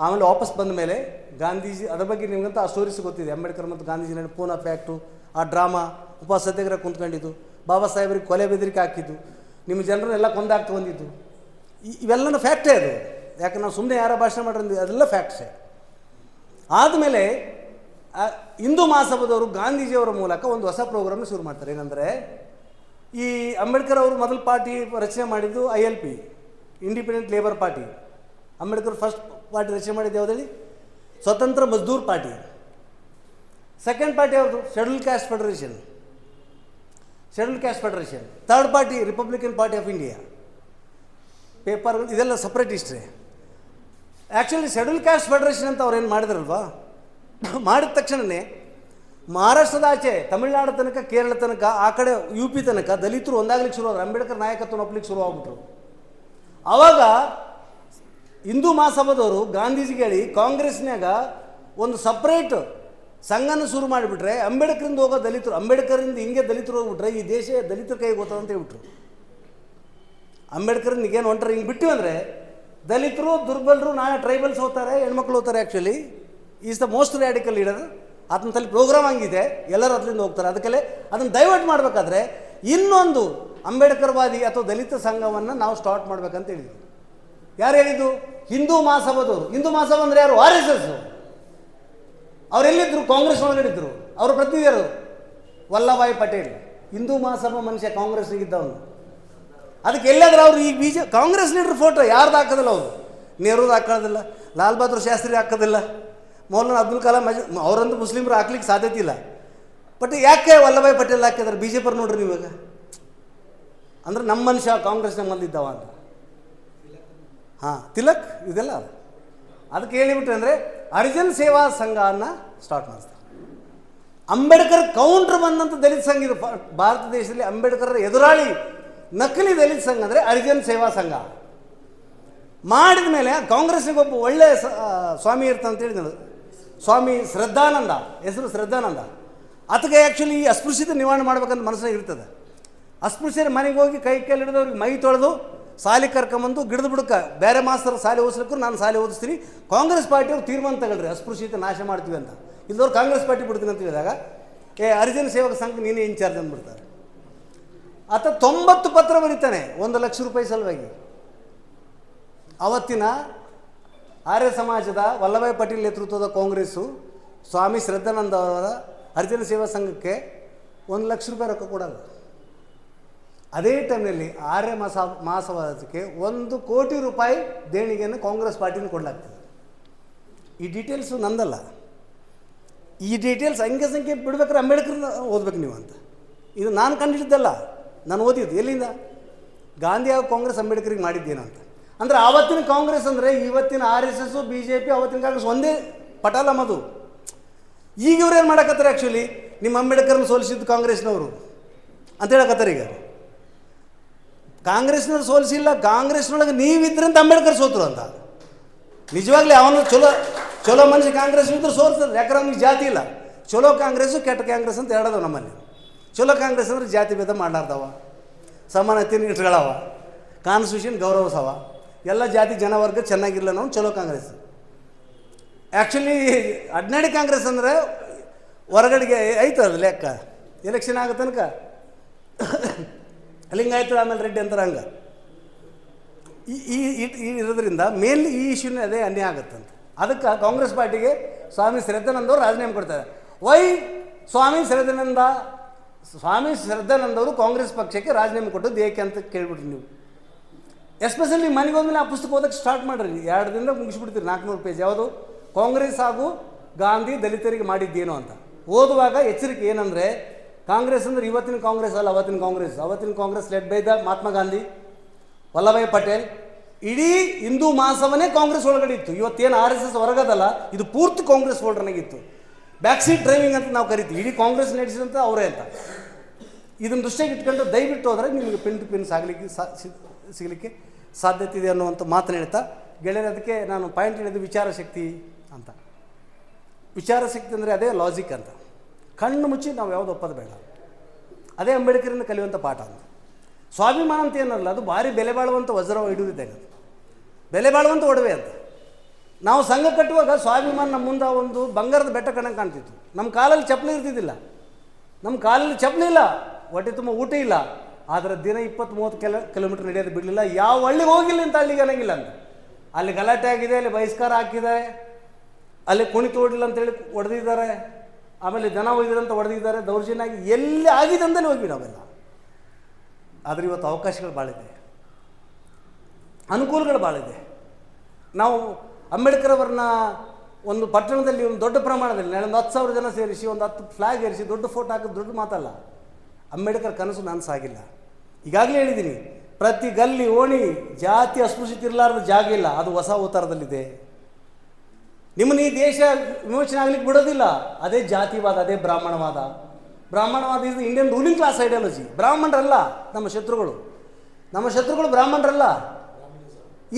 ಆಮೇಲೆ ವಾಪಸ್ ಬಂದ ಮೇಲೆ ಗಾಂಧೀಜಿ, ಅದ್ರ ಬಗ್ಗೆ ನಿಮಗಂತ ಆ ಸ್ಟೋರೀಸ್ ಗೊತ್ತಿದೆ. ಅಂಬೇಡ್ಕರ್ ಮತ್ತು ಗಾಂಧೀಜಿ ನಡುವೆ ಪೂನಾ ಫ್ಯಾಕ್ಟು ಆ ಡ್ರಾಮಾ ಉಪ ಸತ್ಯಾಗ್ರಹ ಕುಂತ್ಕೊಂಡಿದ್ದು. ಬಾಬಾ ಸಾಹೇಬರಿಗೆ ಕೊಲೆ ಬೆದರಿಕೆ ಹಾಕಿದ್ದು. ನಿಮ್ಮ ಜನರನ್ನೆಲ್ಲ ಕೊಂದಾಗ್ತಾ ಬಂದಿದ್ದು. ಇವೆಲ್ಲನೂ ಫ್ಯಾಕ್ಟೇ ಅದು? ಯಾಕೆ ನಾವು ಸುಮ್ಮನೆ ಯಾರ ಭಾಷಣ ಮಾಡಿರೋದು ಅದೆಲ್ಲ ಫ್ಯಾಕ್ಟ್ಸೇ ಆದಮೇಲೆ ಹಿಂದೂ ಮಹಾಸಭದವರು ಗಾಂಧೀಜಿಯವರ ಮೂಲಕ ಒಂದು ಹೊಸ ಪ್ರೋಗ್ರಾಮ್ ಶುರು ಮಾಡ್ತಾರೆ. ಏನಂದರೆ ಈ ಅಂಬೇಡ್ಕರ್ ಅವರು ಮೊದಲ ಪಾರ್ಟಿ ರಚನೆ ಮಾಡಿದ್ದು I L P independent labour party Ambedkar first party ರಚನೆ ಮಾಡಿದ್ದು ಯಾವುದೇಳಿ Swatantra Mazdoor party. Second party ಅವ್ರದ್ದು schedule caste federation schedule caste federation third party republican party of India paper ಇದೆಲ್ಲ separate history actually schedule caste federation ಅಂತ ಅವ್ರು ಏನು ಮಾಡಿದ್ರಲ್ವಾ? ಮಾಡಿದ ತಕ್ಷಣವೇ ಮಹಾರಾಷ್ಟ್ರದ ಆಚೆ, ತಮಿಳುನಾಡು ತನಕ, ಕೇರಳ ತನಕ, ಆ ಕಡೆ ಯು ಪಿ ತನಕ ದಲಿತರು ಒಂದಾಗ್ಲಿಕ್ಕೆ ಶುರು ಅಂಬೇಡ್ಕರ್ ನಾಯಕತ್ವ ಒಪ್ಪಲಿಕ್ಕೆ ಶುರು ಆಗ್ಬಿಟ್ರು. ಆವಾಗ ಹಿಂದೂ ಮಹಾಸಭಾದವರು ಗಾಂಧೀಜಿಗೆ ಹೇಳಿ ಕಾಂಗ್ರೆಸ್ನಾಗ ಒಂದು ಸಪ್ರೇಟ್ ಸಂಘನ ಶುರು ಮಾಡಿಬಿಟ್ರೆ ಅಂಬೇಡ್ಕರಿಂದ ಹೋಗೋ ದಲಿತರು, ಅಂಬೇಡ್ಕರಿಂದ ಹಿಂಗೆ ದಲಿತರು ಹೋಗ್ಬಿಟ್ರೆ ಈ ದೇಶ ದಲಿತರ ಕೈಗೆ ಅಂತ ಹೇಳ್ಬಿಟ್ರು. ಅಂಬೇಡ್ಕರ್ ಏನು ಹೊಂಟ್ರೆ ಹಿಂಗೆ ಬಿಟ್ಟು ಅಂದರೆ ದಲಿತರು ದುರ್ಬಲರು ನಾಳೆ ಟ್ರೈಬಲ್ಸ್ ಹೋಗ್ತಾರೆ, ಹೆಣ್ಮಕ್ಳು ಹೋಗ್ತಾರೆ actually is the most radical leader ತಲೆ ಪ್ರೋಗ್ರಾಮ್ ಹಂಗಿದೆ, ಎಲ್ಲರೂ ಅದರಿಂದ ಹೋಗ್ತಾರೆ. ಅದಕ್ಕೆಲ್ಲೇ ಅದನ್ನು ಡೈವರ್ಟ್ ಮಾಡಬೇಕಾದ್ರೆ ಇನ್ನೊಂದು ಅಂಬೇಡ್ಕರ್ವಾದಿ ಅಥವಾ ದಲಿತ ಸಂಘವನ್ನು ನಾವು ಸ್ಟಾರ್ಟ್ ಮಾಡ್ಬೇಕಂತ ಹೇಳಿದ್ವಿ. ಯಾರು ಹೇಳಿದ್ದು? ಹಿಂದೂ ಮಹಾಸಭಾದವರು ಹಿಂದೂ ಮಹಾಸಭ ಅಂದರೆ ಯಾರು? ಆರ್ ಎಸ್ ಎಸ್ ಅವರೆಲ್ಲಿದ್ದರು ಕಾಂಗ್ರೆಸ್ ಒಳಗಡಿದ್ರು ಅವರ ಪ್ರತಿನಿಧಿಯರು ವಲ್ಲಭಾಯಿ ಪಟೇಲ್. ಹಿಂದೂ ಮಹಾಸಭಾ ಮನುಷ್ಯ ಕಾಂಗ್ರೆಸ್ನಿಗಿದ್ದವನು ಅದಕ್ಕೆ ಎಲ್ಲಾದ್ರೂ ಅವರು ಈ B J, Congress leader photo ಯಾರ್ದು ಹಾಕೋದಿಲ್ಲ ಅವರು? ನೆಹರೂದು ಹಾಕೋದಿಲ್ಲ ಲಾಲ್ ಬಹದ್ದೂರ್ ಶಾಸ್ತ್ರಿ ಹಾಕೋದಿಲ್ಲ. ಮೌಲಾನ ಅಬ್ದುಲ್ ಕಲಾಂ ಅಜ್ ಅವರಂತೂ ಮುಸ್ಲಿಮರು ಹಾಕ್ಲಿಕ್ಕೆ ಸಾಧ್ಯತೆ ಇಲ್ಲ. ಬಟ್ ಯಾಕೆ ವಲ್ಲಭಾಯಿ ಪಟೇಲ್ ಹಾಕಿದ್ದಾರೆ ಬಿ ಜೆ ಪಿ ನೋಡ್ರಿ ನೀವಾಗ. ಅಂದ್ರೆ ನಮ್ಮ ಮನುಷ್ಯ ಕಾಂಗ್ರೆಸ್ ನಮ್ಮಲ್ಲಿದ್ದಾವ ಅಂತ. ಹಾಂ, ತಿಲಕ್ ಇದೆಲ್ಲ ಅದಕ್ಕೆ ಹೇಳಿಬಿಟ್ರೆ ಅಂದರೆ ಅರ್ಜನ್ ಸೇವಾ ಸಂಘನ ಸ್ಟಾರ್ಟ್ ಮಾಡಿಸ್ತಾರೆ ಅಂಬೇಡ್ಕರ್ ಕೌಂಟ್ರ್ ಬಂದಂಥ ದಲಿತ ಸಂಘ ಇದು. ಭಾರತ ದೇಶದಲ್ಲಿ ಅಂಬೇಡ್ಕರ್ ಎದುರಾಳಿ ನಕಲಿ ದಲಿತ ಸಂಘ ಅಂದರೆ ಅರ್ಜನ್ ಸೇವಾ ಸಂಘ. ಮಾಡಿದ ಮೇಲೆ ಕಾಂಗ್ರೆಸ್ಸಿಗೆ ಒಬ್ಬ ಒಳ್ಳೆಯ ಸ್ವಾಮಿ ಇರ್ತಂತ ಹೇಳಿದ್ರು ಸ್ವಾಮಿ ಶ್ರದ್ಧಾನಂದ, ಹೆಸರು ಶ್ರದ್ಧಾನಂದ. ಅದಕ್ಕೆ ಆ್ಯಕ್ಚುಲಿ ಈ ಅಸ್ಪೃಶ್ಯತೆ ನಿವಾರಣೆ ಮಾಡ್ಬೇಕಂತ ಮನಸ್ಸಿನಾಗ ಇರ್ತದೆ. ಅಸ್ಪೃಶ್ಯರ ಮನೆಗೆ ಹೋಗಿ ಕೈ ಕೈಲಿ ಹಿಡಿದು ಅವ್ರಿಗೆ ಮೈ ತೊಳೆದು ಸಾಲಿ ಕರ್ಕೊಂಬಂದು ಗಿಡದ ಬಿಡಕ. ಬೇರೆ ಮಾಸ್ತರು ಸಾಲಿ ಓದಿಸ್ಲಿಕ್ಕೂ ನಾನು ಸಾಲಿ ಓದಿಸ್ತೀನಿ. ಕಾಂಗ್ರೆಸ್ ಪಾರ್ಟಿಯವ್ರು ತೀರ್ಮಾನ ತಗೊಳ್ರಿ, ಅಸ್ಪೃಶ್ಯತೆ ನಾಶ ಮಾಡ್ತೀವಿ ಅಂತ. ಇಲ್ಲದವ್ರು ಕಾಂಗ್ರೆಸ್ ಪಾರ್ಟಿ ಬಿಡ್ತೀನಿ ಅಂತ ಹೇಳಿದಾಗ, ಏ, ಹರಿಜನ ಸೇವಕ ಸಂಘ ನೀನೇ ಇನ್ಚಾರ್ಜ್ ಅಂದ್ಬಿಡ್ತಾರೆ. ಆತ ತೊಂಬತ್ತು ಪತ್ರ ಬರೀತಾನೆ, ಒಂದು ಲಕ್ಷ ರೂಪಾಯಿ ಸಲುವಾಗಿ. ಅವತ್ತಿನ ಆರ್ಯ ಸಮಾಜದ ವಲ್ಲಭಾಯ್ ಪಟೇಲ್ ನೇತೃತ್ವದ ಕಾಂಗ್ರೆಸ್ಸು ಸ್ವಾಮಿ ಶ್ರದ್ಧಾನಂದ ಅವರ ಹರಿಜನ ಸೇವಾ ಸಂಘಕ್ಕೆ ಒಂದು ಲಕ್ಷ ರೂಪಾಯಿ ರೊಕ್ಕ ಕೊಡಲ್ಲ. ಅದೇ ಟೈಮ್ನಲ್ಲಿ ಆರ್ಯ ಮಾಸ, ಮಾಸವಾದಕ್ಕೆ ಒಂದು ಕೋಟಿ ರೂಪಾಯಿ ದೇಣಿಗೆಯನ್ನು ಕಾಂಗ್ರೆಸ್ ಪಾರ್ಟಿನ ಕೊಡಲಾಗ್ತದೆ. ಈ ಡೀಟೇಲ್ಸು ನಂದಲ್ಲ. ಈ ಡೀಟೇಲ್ಸ್ ಸಂಖ್ಯೆ ಸಂಖ್ಯೆ ಬಿಡ್ಬೇಕಾದ್ರೆ ಅಂಬೇಡ್ಕರ್ ಓದ್ಬೇಕು ನೀವು ಅಂತ. ಇದು ನಾನು ಕಂಡಿದ್ದಲ್ಲ, ನಾನು ಓದಿದ್ದು. ಎಲ್ಲಿಂದ? ಗಾಂಧಿ ಹಾಗೂ ಕಾಂಗ್ರೆಸ್ ಅಂಬೇಡ್ಕರಿಗೆ ಮಾಡಿದ್ದೇನು ಅಂತ ಅಂದರೆ ಆವತ್ತಿನ ಕಾಂಗ್ರೆಸ್ ಅಂದರೆ ಇವತ್ತಿನ R S S B J P ಅವತ್ತಿನ ಕಾಂಗ್ರೆಸ್ ಒಂದೇ ಪಟಾಲ ಮದು. ಈಗ ಇವ್ರು ಏನು ಮಾಡಕತ್ತಾರೆ ಆ್ಯಕ್ಚುಲಿ ನಿಮ್ಮ ಅಂಬೇಡ್ಕರ್ನ ಸೋಲಿಸಿದ್ದು ಕಾಂಗ್ರೆಸ್ನವರು. ಅಂತ ಹೇಳಕತ್ತಾರೆ ಈಗ. ಕಾಂಗ್ರೆಸ್ನವ್ರು ಸೋಲಿಸಿಲ್ಲ, ಕಾಂಗ್ರೆಸ್ನೊಳಗೆ ನೀವಿದ್ರಂತ ಅಂಬೇಡ್ಕರ್ ಸೋತರು ಅಂತ. ನಿಜವಾಗ್ಲೂ ಅವನು ಚಲೋ ಚಲೋ ಮನುಷ್ಯ ಕಾಂಗ್ರೆಸ್ ಇದ್ರೆ ಸೋಲ್ತದೆ ಯಾಕಂದ್ರೆ ಅವ್ನಿಗೆ ಜಾತಿ ಇಲ್ಲ. ಚಲೋ ಕಾಂಗ್ರೆಸ್ಸು ಕೆಟ್ಟ ಕಾಂಗ್ರೆಸ್ ಅಂತ ಹೇಳೋದು ನಮ್ಮಲ್ಲಿ. ಚಲೋ ಕಾಂಗ್ರೆಸ್ ಅಂದ್ರೆ ಜಾತಿ ಭೇದ ಮಾಡಲಾರ್ದವ. ಸಮಾನತೆ ಇಟ್ಗಳವ ಕಾನ್ಸ್ಟಿಟ್ಯೂಷನ್ ಗೌರವಿಸವ. ಎಲ್ಲ ಜಾತಿ ಜನವರ್ಗ ಚೆನ್ನಾಗಿರಲ್ಲ ನಾವು ಚಲೋ ಕಾಂಗ್ರೆಸ್. ಆ್ಯಕ್ಚುಲಿ ಅಡ್ನಾಡಿ ಕಾಂಗ್ರೆಸ್ ಅಂದರೆ ಹೊರಗಡೆಗೆ ಐತೆ ಅದು ಲೆಕ್ಕ? ಎಲೆಕ್ಷನ್ ಆಗೋ ತನಕ? ಲಿಂಗಾಯತ ಆಮೇಲೆ ರೆಡ್ಡಿ ಅಂತಾರೆ ಹಂಗೆ. ಈ ಈ ಇರೋದ್ರಿಂದ ಮೇನ್ಲಿ ಈ ಇಶ್ಯೂನೇ ಅದೇ ಅನ್ಯಾಯ ಆಗುತ್ತಂತ ಅದಕ್ಕೆ ಕಾಂಗ್ರೆಸ್ ಪಾರ್ಟಿಗೆ ಸ್ವಾಮಿ ಶ್ರದ್ಧಾನಂದ ಅವರು ರಾಜೀನಾಮೆ ಕೊಡ್ತಾರೆ. ವೈ ಸ್ವಾಮಿ ಶ್ರದ್ಧಾನಂದ ಸ್ವಾಮಿ ಶ್ರದ್ಧಾನಂದವರು ಕಾಂಗ್ರೆಸ್ ಪಕ್ಷಕ್ಕೆ ರಾಜೀನಾಮೆ ಕೊಟ್ಟದ್ದು ಏಕೆ ಅಂತ ಕೇಳ್ಬಿಟ್ರಿ ನೀವು. ಎಸ್ಪೆಷಲಿ ಮನೆಗೆ ಹೋದ್ಮೇಲೆ ಆ ಪುಸ್ತಕ ಓದಕ್ಕೆ ಸ್ಟಾರ್ಟ್ ಮಾಡ್ರಿ. ಎರಡು ದಿನದ ಮುಗಿಸ್ಬಿಡ್ತೀರಿ, ನಾಲ್ಕುನೂರು ಪೇಜ್ ಯಾವುದು? ಕಾಂಗ್ರೆಸ್ ಹಾಗೂ ಗಾಂಧಿ ದಲಿತರಿಗೆ ಮಾಡಿದ್ದೇನು ಅಂತ. ಓದುವಾಗ ಎಚ್ಚರಿಕೆ ಏನಂದರೆ, ಕಾಂಗ್ರೆಸ್ ಅಂದ್ರೆ ಇವತ್ತಿನ ಕಾಂಗ್ರೆಸ್ ಅಲ್ಲ, ಅವತ್ತಿನ ಕಾಂಗ್ರೆಸ್. ಅವತ್ತಿನ Congress led by the Mahatma Gandhi Vallabhbhai Patel. ಇಡೀ ಹಿಂದೂ ಮಾಸವನ್ನೇ ಕಾಂಗ್ರೆಸ್ ಒಳಗಡೆ ಇತ್ತು. ಇವತ್ತೇನು ಆರ್ ಎಸ್ ಎಸ್ ಹೊರಗದಲ್ಲ, ಇದು ಪೂರ್ತಿ ಕಾಂಗ್ರೆಸ್ ಹೋಲ್ಡರ್ನಾಗಿತ್ತು. ಬ್ಯಾಕ್ ಸೀಟ್ ಡ್ರೈವಿಂಗ್ ಅಂತ ನಾವು ಕರಿತೀವಿ. ಇಡೀ ಕಾಂಗ್ರೆಸ್ ನಡೆಸಿದಂಥ ಅವರೇ ಅಂತ. ಇದನ್ನು ದೃಷ್ಟಿಗೆ ಇಟ್ಕೊಂಡು ದಯವಿಟ್ಟು ಹೋದರೆ ನಿಮಗೆ ಪಿನ್ ಟು ಪಿನ್ ಸಾಗಲಿಕ್ಕೆ ಸಿ- ಸಿಗಲಿಕ್ಕೆ ಸಾಧ್ಯತೆ ಇದೆ ಅನ್ನುವಂಥ ಮಾತನ್ನು ಹೇಳ್ತಾ, ಗೆಳೆಯರು, ಅದಕ್ಕೆ ನಾನು ಪಾಯಿಂಟ್ ಹೇಳಿದ್ದು ವಿಚಾರ ಶಕ್ತಿ ಅಂತ. ವಿಚಾರ ಶಕ್ತಿ ಅಂದರೆ ಅದೇ ಲಾಜಿಕ್ ಅಂತ. ಕಣ್ಣು ಮುಚ್ಚಿ ನಾವು ಯಾವುದು ಒಪ್ಪೋದು ಬೇಡ. ಅದೇ ಅಂಬೇಡ್ಕರಿಂದ ಕಲಿಯುವಂಥ ಪಾಠ ಅಂತ. ಸ್ವಾಭಿಮಾನ ಅಂತ ಏನಲ್ಲ, ಅದು ಭಾರಿ ಬೆಲೆ ಬಾಳುವಂಥ ವಜ್ರ ಹಿಡಿದಿದ್ದಾಗ ಬೆಲೆ ಬಾಳುವಂಥ ಒಡವೆ ಅಂತ. ನಾವು ಸಂಘ ಕಟ್ಟುವಾಗ ಸ್ವಾಭಿಮಾನ ನಮ್ಮ ಮುಂದೆ ಒಂದು ಬಂಗಾರದ ಬೆಟ್ಟ ಕಣಂಗೆ ಕಾಣ್ತಿತ್ತು. ನಮ್ಮ ಕಾಲಲ್ಲಿ ಚಪ್ಪಲಿ ಇರ್ತಿದ್ದಿಲ್ಲ. ನಮ್ಮ ಕಾಲಲ್ಲಿ ಚಪ್ಪಲಿ ಇಲ್ಲ. ಹೊಟ್ಟೆ ತುಂಬ ಊಟ ಇಲ್ಲ. ಆದರೆ ದಿನ ಇಪ್ಪತ್ತು ಮೂವತ್ತು ಕಿಲೋ, ಕಿಲೋಮೀಟ್ರ್ ನಡೆಯೋದು ಬಿಡಲಿಲ್ಲ. ಯಾವ ಹಳ್ಳಿಗೆ ಹೋಗಿಲ್ಲ ಅಂತ ಹಳ್ಳಿಗೆ ಅನ್ನಂಗಿಲ್ಲ ಅಂತ ಅಲ್ಲಿ ಗಲಾಟೆ ಆಗಿದೆ, ಅಲ್ಲಿ ಬಹಿಷ್ಕಾರ ಹಾಕಿದ್ದಾರೆ ಅಲ್ಲಿ ಕುಣಿತು ಓಡಿಲ್ಲ ಅಂತೇಳಿ ಹೊಡೆದಿದ್ದಾರೆ ಆಮೇಲೆ ಜನ ಅಂತ ಹೊಡೆದಿದ್ದಾರೆ ದೌರ್ಜನ್ಯ ಆಗಿ ಎಲ್ಲಿ ಆಗಿದೆ ಅಂತಲೇ ಹೋಗಿ ನಾವೆಲ್ಲ. ಆದರೆ ಇವತ್ತು ಅವಕಾಶಗಳು ಭಾಳಿದೆ ಅನುಕೂಲಗಳು ಭಾಳಿದೆ ನಾವು ಅಂಬೇಡ್ಕರ್ ಅವರನ್ನ ಒಂದು ಪಟ್ಟಣದಲ್ಲಿ ಒಂದು ದೊಡ್ಡ ಪ್ರಮಾಣದಲ್ಲಿ ಒಂದು ಹತ್ತು ಸಾವಿರ ಜನ ಸೇರಿಸಿ, ಒಂದು ಹತ್ತು ಫ್ಲಾಗ್ ಏರಿಸಿ, ದೊಡ್ಡ ಫೋಟೋ ಹಾಕೋದು ದೊಡ್ಡ ಮಾತಲ್ಲ. ಅಂಬೇಡ್ಕರ್ ಕನಸು ನನಸಾಗಿಲ್ಲ ಈಗಾಗಲೇ ಹೇಳಿದ್ದೀನಿ, ಪ್ರತಿ ಗಲ್ಲಿ ಓಣಿ ಜಾತಿ ಅಸ್ಪೃಶ್ಯತೆ ಇರಲಾರ್ದ ಜಾಗ ಇಲ್ಲ, ಅದು ಹೊಸ ಅವತಾರದಲ್ಲಿದೆ. ನಿಮ್ಮನ್ನ ಈ ದೇಶ ವಿಮೋಚನೆ ಆಗ್ಲಿಕ್ಕೆ ಬಿಡೋದಿಲ್ಲ. ಅದೇ ಜಾತಿವಾದ, ಅದೇ ಬ್ರಾಹ್ಮಣವಾದ. ಬ್ರಾಹ್ಮಣವಾದ ಇದು ಇಂಡಿಯನ್ ರೂಲಿಂಗ್ ಕ್ಲಾಸ್ ಐಡಿಯಾಲಜಿ ಬ್ರಾಹ್ಮಣರಲ್ಲ ನಮ್ಮ ಶತ್ರುಗಳು. ನಮ್ಮ ಶತ್ರುಗಳು ಬ್ರಾಹ್ಮಣರಲ್ಲ.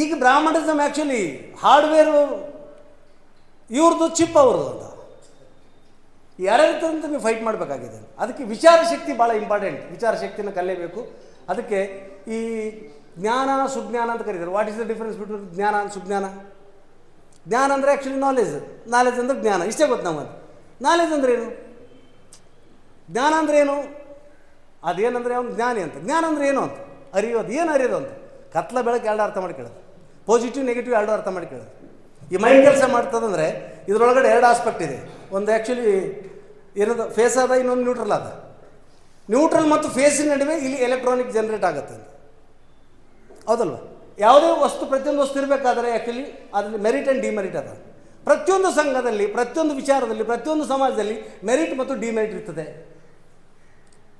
ಈಗ ಬ್ರಾಹ್ಮಣಿಸಮ್ ಆ್ಯಕ್ಚುಲಿ ಹಾರ್ಡ್ವೇರು ಇವ್ರದ್ದು ಚಿಪ್ ಅವ್ರದ್ದು ಅಂತ. ಯಾರ್ಯಾರಿರ್ತಂತ ನೀವು ಫೈಟ್ ಮಾಡಬೇಕಾಗಿದೆ. ಅದಕ್ಕೆ ವಿಚಾರ ಶಕ್ತಿ ಭಾಳ ಇಂಪಾರ್ಟೆಂಟ್ ವಿಚಾರ ಶಕ್ತಿನ ಕಲಿಯಬೇಕು. ಅದಕ್ಕೆ ಈ ಜ್ಞಾನ, ಸುಜ್ಞಾನ ಅಂತ ಕರೀತಾರೆ. What is the difference between jnana and sujnana? ಜ್ಞಾನ ಅಂದರೆ ಆ್ಯಕ್ಚುಲಿ ನಾಲೆಜ್ ನಾಲೆಜ್ ಅಂದ್ರೆ ಜ್ಞಾನ. ಇಷ್ಟೇ ಗೊತ್ತು ನಮಗೆ ನಾಲೆಜ್ ಅಂದ್ರೆ ಏನು? ಜ್ಞಾನ ಅಂದ್ರೆ ಏನು? ಅದೇನಂದ್ರೆ ಅವನು ಜ್ಞಾನಿ ಅಂತ. ಜ್ಞಾನ ಅಂದ್ರೆ ಏನು ಅಂತ? ಅರಿಯೋದು. ಏನು ಅರಿಯೋದು ಅಂತ? ಕತ್ಲ ಬೆಳಕು ಎರಡು ಅರ್ಥ ಮಾಡಿ ಕೇಳೋದು ಪಾಸಿಟಿವ್ ನೆಗೆಟಿವ್ ಎರಡು ಅರ್ಥ ಮಾಡಿ ಕೇಳೋದು ಈ ಮೈಂಡ್ ಕೆಲಸ ಮಾಡ್ತದಂದರೆ ಇದರೊಳಗಡೆ ಎರಡು ಆಸ್ಪೆಕ್ಟ್ ಇದೆ. ಒಂದು ಆ್ಯಕ್ಚುಲಿ ಇರೋದು ಫೇಸ್ ಅದ ಇನ್ನೊಂದು ನ್ಯೂಟ್ರಲ್ ಅದ ನ್ಯೂಟ್ರಲ್ ಮತ್ತು ಫೇಸಿನ ನಡುವೆ ಇಲ್ಲಿ ಎಲೆಕ್ಟ್ರಾನಿಕ್ ಜನ್ರೇಟ್ ಆಗುತ್ತೆ ಅಂತ. ಹೌದಲ್ವ? ಯಾವುದೇ ವಸ್ತು, ಪ್ರತಿಯೊಂದು ವಸ್ತು ಇರಬೇಕಾದ್ರೆ ಆ್ಯಕ್ಚುಲಿ ಅದರಲ್ಲಿ ಮೆರಿಟ್ ಆ್ಯಂಡ್ ಡಿಮೆರಿಟ್ ಅದ. ಪ್ರತಿಯೊಂದು ಸಂಘದಲ್ಲಿ, ಪ್ರತಿಯೊಂದು ವಿಚಾರದಲ್ಲಿ, ಪ್ರತಿಯೊಂದು ಸಮಾಜದಲ್ಲಿ ಮೆರಿಟ್ ಮತ್ತು ಡಿಮೆರಿಟ್ ಇರ್ತದೆ.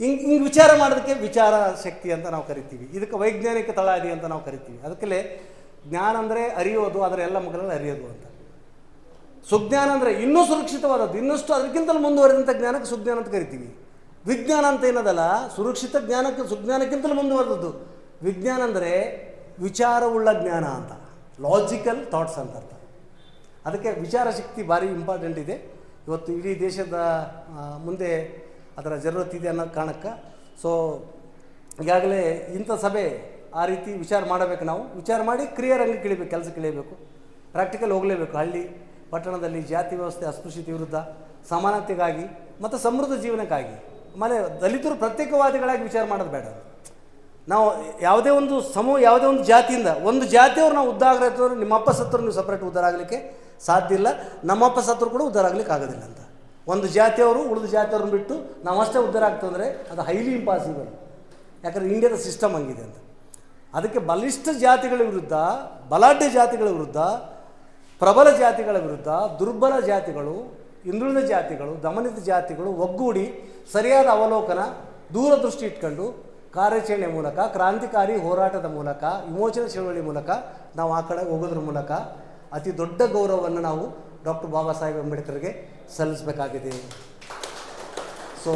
ಹಿಂಗೆ ಹಿಂಗೆ ವಿಚಾರ ಮಾಡೋದಕ್ಕೆ ವಿಚಾರ ಶಕ್ತಿ ಅಂತ ನಾವು ಕರಿತೀವಿ. ಇದಕ್ಕೆ ವೈಜ್ಞಾನಿಕ ತಳಹದಿ ಅಂತ ನಾವು ಕರಿತೀವಿ. ಅದಕ್ಕೆಲ್ಲೇ ಜ್ಞಾನ ಅಂದರೆ ಅರಿಯೋದು, ಅದರ ಎಲ್ಲ ಮಗಳಲ್ಲಿ ಅರಿಯೋದು ಅಂತ. ಸುಜ್ಞಾನ ಅಂದರೆ ಇನ್ನೂ ಸುರಕ್ಷಿತವಾದದ್ದು, ಇನ್ನಷ್ಟು ಅದಕ್ಕಿಂತಲೂ ಮುಂದುವರೆದಂಥ ಜ್ಞಾನಕ್ಕೆ ಸುಜ್ಞಾನ ಅಂತ ಕರಿತೀವಿ. ವಿಜ್ಞಾನ ಅಂತ ಏನದಲ್ಲ, ಸುರಕ್ಷಿತ ಜ್ಞಾನಕ್ಕೆ, ಸುಜ್ಞಾನಕ್ಕಿಂತಲೂ ಮುಂದುವರೆದದ್ದು. ವಿಜ್ಞಾನ ಅಂದರೆ ವಿಚಾರವುಳ್ಳ ಜ್ಞಾನ ಅಂತ ಲಾಜಿಕಲ್ ಥಾಟ್ಸ್ ಅಂತ ಅರ್ಥ. ಅದಕ್ಕೆ ವಿಚಾರ ಶಕ್ತಿ ಭಾರಿ ಇಂಪಾರ್ಟೆಂಟ್ ಇದೆ. ಇವತ್ತು ಇಡೀ ದೇಶದ ಮುಂದೆ ಅದರ ಜರೂರತ್ ಇದೆ ಅನ್ನೋ ಕಾರಣಕ್ಕೆ. ಸೊ ಈಗಾಗಲೇ ಇಂಥ ಸಭೆ ಆ ರೀತಿ ವಿಚಾರ ಮಾಡಬೇಕು ನಾವು. ವಿಚಾರ ಮಾಡಿ ಕ್ರಿಯಾ ರಂಗಕ್ಕೆ ಇಳಿಬೇಕು ಕೆಲಸಕ್ಕೆ ಇಳಿಬೇಕು ಪ್ರಾಕ್ಟಿಕಲ್ ಹೋಗಲೇಬೇಕು, ಹಳ್ಳಿ ಪಟ್ಟಣದಲ್ಲಿ ಜಾತಿ ವ್ಯವಸ್ಥೆ, ಅಸ್ಪೃಶ್ಯತೆ ವಿರುದ್ಧ ಸಮಾನತೆಗಾಗಿ ಮತ್ತು ಸಮೃದ್ಧ ಜೀವನಕ್ಕಾಗಿ. ಆಮೇಲೆ ದಲಿತರು ಪ್ರತ್ಯೇಕವಾದಿಗಳಾಗಿ ವಿಚಾರ ಮಾಡೋದು ಬೇಡ. ನಾವು ಯಾವುದೇ ಒಂದು ಸಮೂಹ ಯಾವುದೇ ಒಂದು ಜಾತಿಯಿಂದ ಒಂದು ಜಾತಿಯವ್ರು ನಾವು ಆಗ್ತಾರೆ ನಿಮ್ಮಪ್ಪ ಸತ್ತರು ನೀವು ಸಪ್ರೇಟ್ ಉದ್ಧಾರ ಆಗಲಿಕ್ಕೆ ಸಾಧ್ಯ ಇಲ್ಲ. ನಮ್ಮಪ್ಪ ಸತ್ತರು ಕೂಡ ಉದ್ಧಾರ ಆಗಲಿಕ್ಕೆ ಆಗೋದಿಲ್ಲ ಅಂತ. ಒಂದು ಜಾತಿಯವರು ಉಳಿದ ಜಾತಿಯವ್ರನ್ನ ಬಿಟ್ಟು ನಾವಷ್ಟೇ ಉದ್ಧಾರ ಆಗ್ತಂದರೆ ಅದು ಹೈಲಿ ಇಂಪಾಸಿಬಲ್ ಯಾಕಂದರೆ ಇಂಡಿಯಾದ ಸಿಸ್ಟಮ್ ಹಂಗಿದೆ ಅಂತ. ಅದಕ್ಕೆ ಬಲಿಷ್ಠ ಜಾತಿಗಳ ವಿರುದ್ಧ, ಬಲಾಢ್ಯ ಜಾತಿಗಳ ವಿರುದ್ಧ ಪ್ರಬಲ ಜಾತಿಗಳ ವಿರುದ್ಧ ದುರ್ಬಲ ಜಾತಿಗಳು, ಹಿಂದುಳಿದ ಜಾತಿಗಳು, ದಮನಿತ ಜಾತಿಗಳು ಒಗ್ಗೂಡಿ ಸರಿಯಾದ ಅವಲೋಕನ ದೂರದೃಷ್ಟಿ ಇಟ್ಕೊಂಡು ಕಾರ್ಯಾಚರಣೆ ಮೂಲಕ, ಕ್ರಾಂತಿಕಾರಿ ಹೋರಾಟದ ಮೂಲಕ, ವಿಮೋಚನಾ ಚಳವಳಿ ಮೂಲಕ ನಾವು ಆ ಕಡೆ ಹೋಗೋದ್ರ ಮೂಲಕ ಅತಿ ದೊಡ್ಡ ಗೌರವವನ್ನು ನಾವು ಡಾಕ್ಟರ್ ಬಾಬಾ ಸಾಹೇಬ್ ಅಂಬೇಡ್ಕರ್ಗೆ ಸಲ್ಲಿಸಬೇಕಾಗಿದೆ. ಸೊ